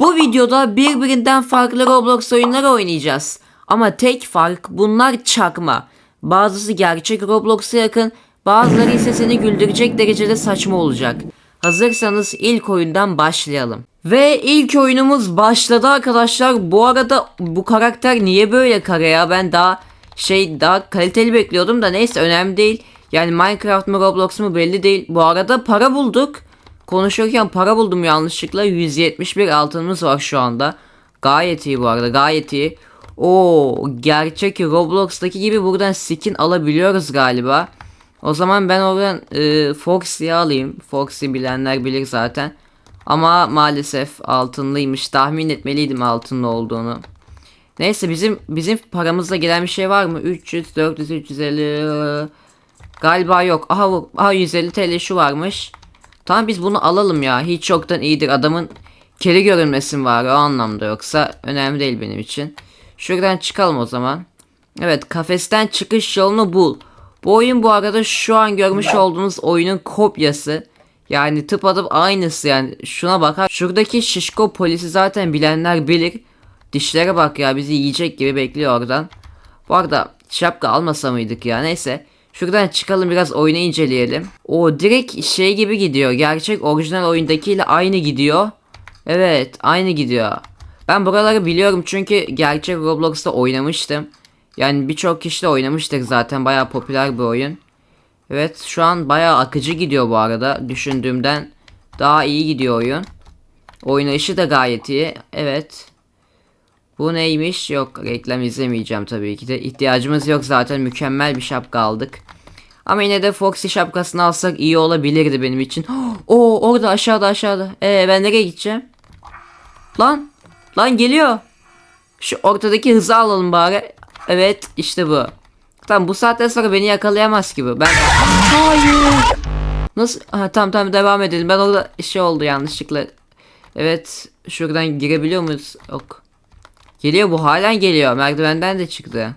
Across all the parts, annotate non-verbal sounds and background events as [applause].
Bu videoda birbirinden farklı Roblox oyunları oynayacağız. Ama tek fark bunlar çakma. Bazısı gerçek Roblox'a yakın, bazıları ise seni güldürecek derecede saçma olacak. Hazırsanız ilk oyundan başlayalım. Ve ilk oyunumuz başladı arkadaşlar. Bu arada bu karakter niye böyle kare ya? Ben daha şey daha kaliteli bekliyordum da neyse önemli değil. Yani Minecraft mı Roblox mu belli değil. Bu arada para bulduk. Konuşurken para buldum yanlışlıkla. 171 altınımız var şu anda. Gayet iyi bu arada gayet iyi. Oo gerçek Roblox'taki gibi buradan skin alabiliyoruz galiba. O zaman ben oradan e, Foxy'yi alayım. Foxy bilenler bilir zaten. Ama maalesef altınlıymış. Tahmin etmeliydim altınlı olduğunu. Neyse bizim bizim paramızla gelen bir şey var mı? 300, 400, 350 galiba yok. Aha, aha 150 TL şu varmış. Tamam biz bunu alalım ya. Hiç yoktan iyidir. Adamın keri görünmesin var o anlamda yoksa önemli değil benim için. Şuradan çıkalım o zaman. Evet kafesten çıkış yolunu bul. Bu oyun bu arada şu an görmüş olduğunuz oyunun kopyası. Yani tıpatıp aynısı yani. Şuna bak. Şuradaki şişko polisi zaten bilenler bilir. Dişlere bak ya bizi yiyecek gibi bekliyor oradan. Bu arada şapka almasa mıydık ya neyse. Şuradan çıkalım biraz oyunu inceleyelim. O direkt şey gibi gidiyor. Gerçek orijinal oyundakiyle aynı gidiyor. Evet aynı gidiyor. Ben buraları biliyorum çünkü gerçek Roblox'ta oynamıştım. Yani birçok kişi de oynamıştık zaten bayağı popüler bir oyun. Evet şu an bayağı akıcı gidiyor bu arada. Düşündüğümden daha iyi gidiyor oyun. Oynayışı da gayet iyi. Evet. Bu neymiş? Yok reklam izlemeyeceğim tabii ki de. İhtiyacımız yok zaten mükemmel bir şapka aldık. Ama yine de Foxy şapkasını alsak iyi olabilirdi benim için. [gasps] Oo orada aşağıda aşağıda. Ee ben nereye gideceğim? Lan. Lan geliyor. Şu ortadaki hızı alalım bari. Evet işte bu. Tamam bu saatten sonra beni yakalayamaz gibi. Ben... Hayır. Nasıl? Ha, tamam tamam devam edelim. Ben orada şey oldu yanlışlıkla. Evet şuradan girebiliyor muyuz? Yok. Geliyor bu halen geliyor. Merdivenden de çıktı.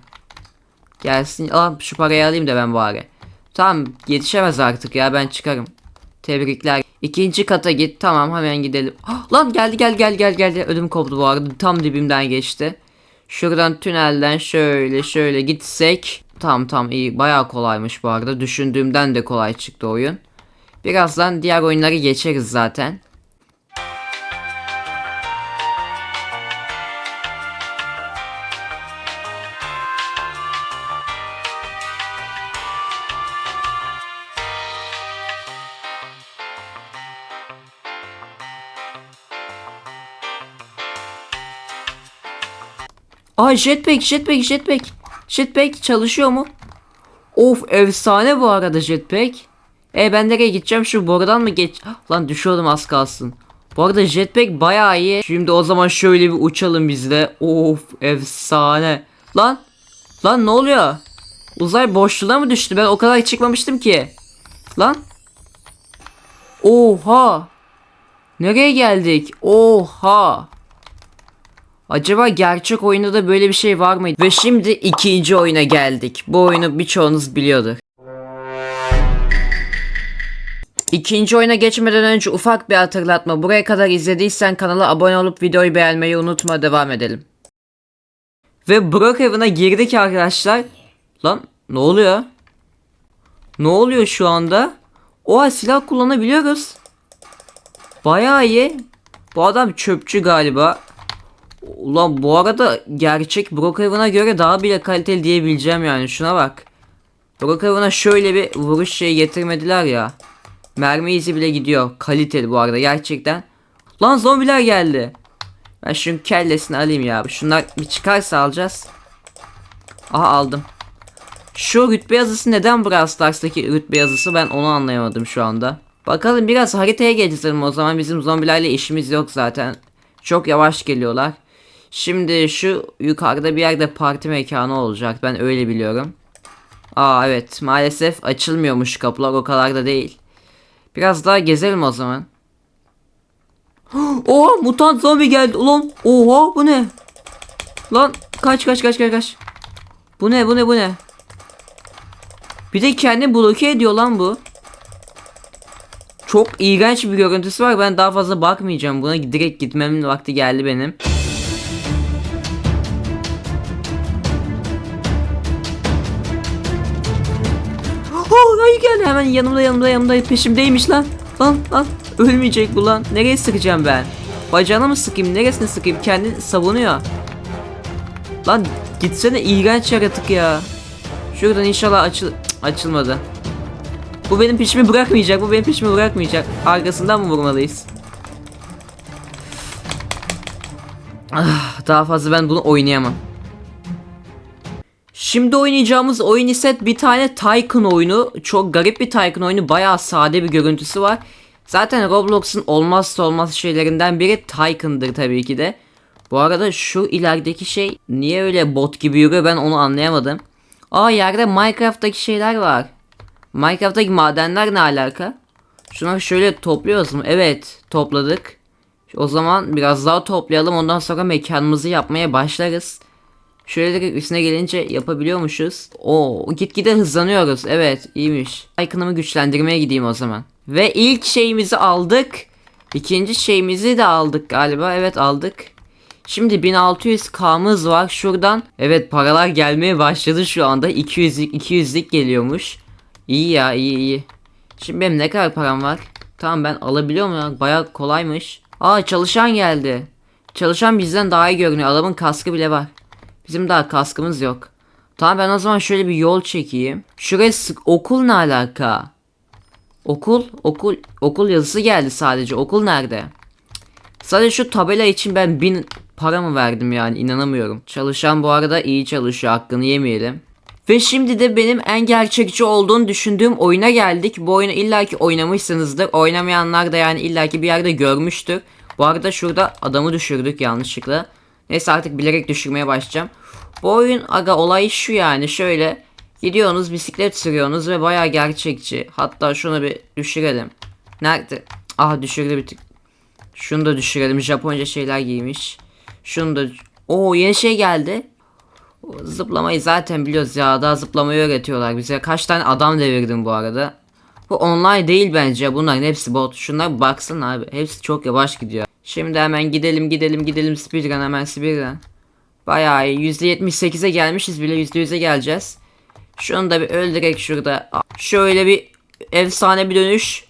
Gelsin. Aa, şu parayı alayım da ben bari. Tamam yetişemez artık ya ben çıkarım. Tebrikler. İkinci kata git. Tamam hemen gidelim. Ah, lan geldi gel gel gel geldi. Ödüm koptu bu arada. Tam dibimden geçti. Şuradan tünelden şöyle şöyle gitsek. Tamam tamam iyi. Bayağı kolaymış bu arada. Düşündüğümden de kolay çıktı oyun. Birazdan diğer oyunları geçeriz zaten. Aa jetpack jetpack jetpack. Jetpack çalışıyor mu? Of efsane bu arada jetpack. E ben nereye gideceğim şu borudan mı geç? Ah, Lan düşüyordum az kalsın. Bu arada jetpack bayağı iyi. Şimdi o zaman şöyle bir uçalım biz de. Of efsane. Lan. Lan ne oluyor? Uzay boşluğuna mı düştü? Ben o kadar çıkmamıştım ki. Lan. Oha. Nereye geldik? Oha. Acaba gerçek oyunda da böyle bir şey var mıydı? Ve şimdi ikinci oyuna geldik. Bu oyunu birçoğunuz biliyordur. İkinci oyuna geçmeden önce ufak bir hatırlatma. Buraya kadar izlediysen kanala abone olup videoyu beğenmeyi unutma. Devam edelim. Ve Brookhaven'a girdik arkadaşlar. Lan ne oluyor? Ne oluyor şu anda? Oha silah kullanabiliyoruz. Bayağı iyi. Bu adam çöpçü galiba. Ulan bu arada gerçek Brookhaven'a göre daha bile kaliteli diyebileceğim yani şuna bak. Brookhaven'a şöyle bir vuruş şey getirmediler ya. Mermi izi bile gidiyor. Kaliteli bu arada gerçekten. Lan zombiler geldi. Ben şunun kellesini alayım ya. Şunlar bir çıkarsa alacağız. Aha aldım. Şu rütbe yazısı neden Brawl Stars'taki rütbe yazısı ben onu anlayamadım şu anda. Bakalım biraz haritaya gezelim o zaman bizim zombilerle işimiz yok zaten. Çok yavaş geliyorlar. Şimdi şu yukarıda bir yerde parti mekanı olacak ben öyle biliyorum. Aa evet maalesef açılmıyormuş kapılar o kadar da değil. Biraz daha gezelim o zaman. [gasps] Oha mutant zombi geldi ulan. Oha bu ne? Lan kaç kaç kaç kaç kaç. Bu ne bu ne bu ne? Bir de kendi bloke ediyor lan bu. Çok iğrenç bir görüntüsü var. Ben daha fazla bakmayacağım. Buna direkt gitmemin vakti geldi benim. Oh ayı geldi hemen yanımda yanımda yanımda peşimdeymiş lan. Lan lan ölmeyecek bu lan. Nereye sıkacağım ben? Bacağına mı sıkayım neresine sıkayım kendini savunuyor. Lan gitsene iğrenç yaratık ya. Şuradan inşallah açıl açılmadı. Bu benim peşimi bırakmayacak. Bu benim peşimi bırakmayacak. Arkasından mı vurmalıyız? Ah, daha fazla ben bunu oynayamam. Şimdi oynayacağımız oyun ise bir tane Tycoon oyunu. Çok garip bir Tycoon oyunu. Bayağı sade bir görüntüsü var. Zaten Roblox'un olmazsa olmaz şeylerinden biri Tycoon'dır tabii ki de. Bu arada şu ilerideki şey niye öyle bot gibi yürüyor ben onu anlayamadım. Aa yerde Minecraft'taki şeyler var. Minecraft'taki madenler ne alaka? Şunları şöyle topluyoruz mu? Evet topladık. O zaman biraz daha toplayalım ondan sonra mekanımızı yapmaya başlarız. Şöyle direkt üstüne gelince yapabiliyormuşuz. Oo gitgide hızlanıyoruz. Evet iyiymiş. Icon'ımı güçlendirmeye gideyim o zaman. Ve ilk şeyimizi aldık. İkinci şeyimizi de aldık galiba. Evet aldık. Şimdi 1600k'mız var. Şuradan evet paralar gelmeye başladı şu anda. 200'lik 200'lik geliyormuş. İyi ya iyi iyi. Şimdi benim ne kadar param var? Tamam ben alabiliyor muyum? Baya kolaymış. Aa çalışan geldi. Çalışan bizden daha iyi görünüyor. Adamın kaskı bile var. Bizim daha kaskımız yok. Tamam ben o zaman şöyle bir yol çekeyim. Şuraya sık okul ne alaka? Okul, okul, okul yazısı geldi sadece. Okul nerede? Sadece şu tabela için ben bin para mı verdim yani inanamıyorum. Çalışan bu arada iyi çalışıyor hakkını yemeyelim. Ve şimdi de benim en gerçekçi olduğunu düşündüğüm oyuna geldik. Bu oyunu illaki oynamışsınızdır. Oynamayanlar da yani illaki bir yerde görmüştür. Bu arada şurada adamı düşürdük yanlışlıkla. Neyse artık bilerek düşürmeye başlayacağım. Bu oyun aga olay şu yani şöyle gidiyorsunuz bisiklet sürüyorsunuz ve bayağı gerçekçi. Hatta şunu bir düşürelim. Nerede? Aha düşürdü bir tık. Şunu da düşürelim. Japonca şeyler giymiş. Şunu da... Oo yeni şey geldi. Zıplamayı zaten biliyoruz ya. Daha zıplamayı öğretiyorlar bize. Kaç tane adam devirdim bu arada. Bu online değil bence. Bunların hepsi bot. Şunlar baksın abi. Hepsi çok yavaş gidiyor. Şimdi hemen gidelim gidelim gidelim speedrun hemen speedrun. Bayağı iyi. %78'e gelmişiz bile %100'e geleceğiz. Şunu da bir öldürek şurada. Şöyle bir efsane bir dönüş.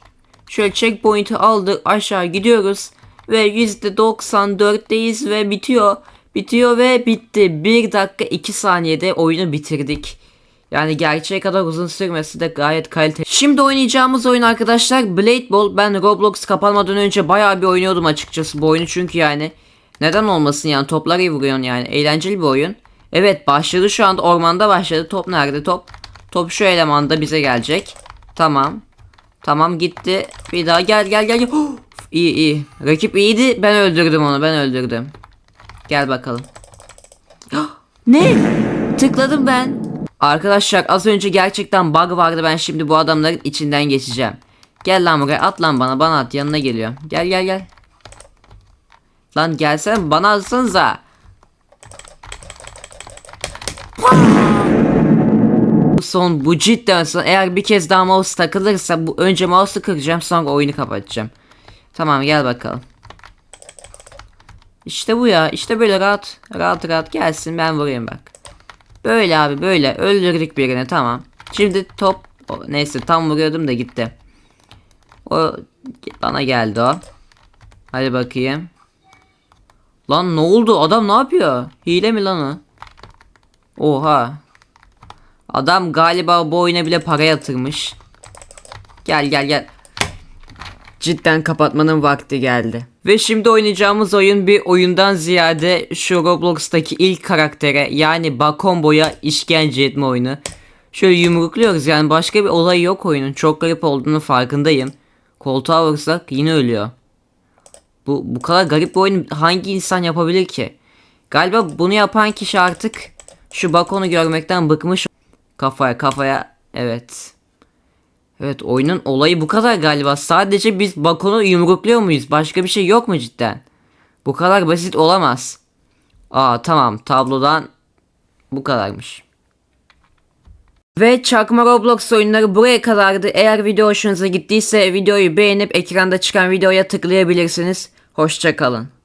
Şöyle checkpoint'i aldık aşağı gidiyoruz. Ve %94'teyiz ve bitiyor. Bitiyor ve bitti. 1 dakika 2 saniyede oyunu bitirdik. Yani gerçeğe kadar uzun sürmesi de gayet kaliteli. Şimdi oynayacağımız oyun arkadaşlar Blade Ball. Ben Roblox kapanmadan önce bayağı bir oynuyordum açıkçası bu oyunu çünkü yani. Neden olmasın yani topları vuruyorsun yani. Eğlenceli bir oyun. Evet başladı şu anda ormanda başladı. Top nerede top? Top şu elemanda bize gelecek. Tamam. Tamam gitti. Bir daha gel gel gel. gel. [gasps] iyi iyi. Rakip iyiydi. Ben öldürdüm onu. Ben öldürdüm. Gel bakalım. [gasps] ne? Tıkladım ben. Arkadaşlar az önce gerçekten bug vardı. Ben şimdi bu adamların içinden geçeceğim. Gel lan buraya at lan bana. Bana at yanına geliyor. Gel gel gel. Lan gelsen bana atsanıza. Bu son bu cidden son. Eğer bir kez daha mouse takılırsa bu önce mouse'u kıracağım sonra oyunu kapatacağım. Tamam gel bakalım. İşte bu ya. İşte böyle rahat rahat rahat gelsin ben vurayım bak. Böyle abi böyle öldürdük birini tamam. Şimdi top neyse tam vuruyordum da gitti. O bana geldi o. Hadi bakayım. Lan ne oldu? Adam ne yapıyor? Hile mi lan o? Oha. Adam galiba bu oyuna bile para yatırmış. Gel gel gel. Cidden kapatmanın vakti geldi. Ve şimdi oynayacağımız oyun bir oyundan ziyade şu Roblox'taki ilk karaktere yani Bakombo'ya işkence etme oyunu. Şöyle yumrukluyoruz yani başka bir olay yok oyunun. Çok garip olduğunu farkındayım. Koltuğa vursak yine ölüyor. Bu, bu kadar garip bir oyun hangi insan yapabilir ki? Galiba bunu yapan kişi artık şu Bakon'u görmekten bıkmış. Kafaya kafaya evet. Evet oyunun olayı bu kadar galiba. Sadece biz Bakon'u yumrukluyor muyuz? Başka bir şey yok mu cidden? Bu kadar basit olamaz. Aa tamam tablodan bu kadarmış. Ve çakma Roblox oyunları buraya kadardı. Eğer video hoşunuza gittiyse videoyu beğenip ekranda çıkan videoya tıklayabilirsiniz. Hoşçakalın.